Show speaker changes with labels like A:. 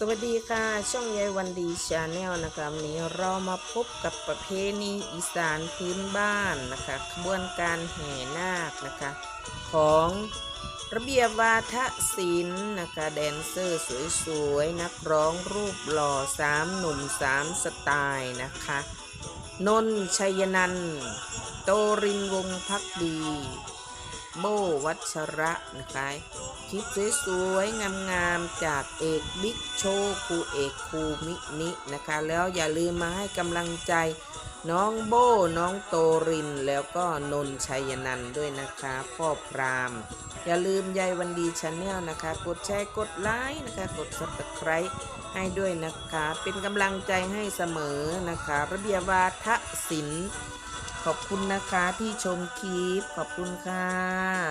A: สวัสดีค่ะ ช่องยายวันดีชาแนลนะคะวันนี้เรามาพบกับประเพณีอีสานพื้นบ้านนะคะขบวนการแห่นาคนะคะ ของระเบียบวาทศิลป์นะคะแดนเซอร์สวยๆ นักร้องรูปหล่อสามหนุ่มสามสไตล์นะคะ นนท์ชัยนันท์โตรินวงพักดี โบวัชระนะคะคลิปสวยๆงามๆจากเอกบิ๊กโชคูเอกคูมินินะคะ แล้วอย่าลืมมาให้กำลังใจน้องโบน้องโตริน แล้วก็นนชัยนันด้วยนะคะพ่อพราม อย่าลืมยายวันดีชาแนลนะคะ กดแชร์กดไลค์นะคะ กด subscribe ให้ด้วยนะคะ เป็นกำลังใจให้เสมอนะคะ ระเบียบวาทศิลป์ ขอบคุณนะคะที่ชมคลิป ขอบคุณค่ะ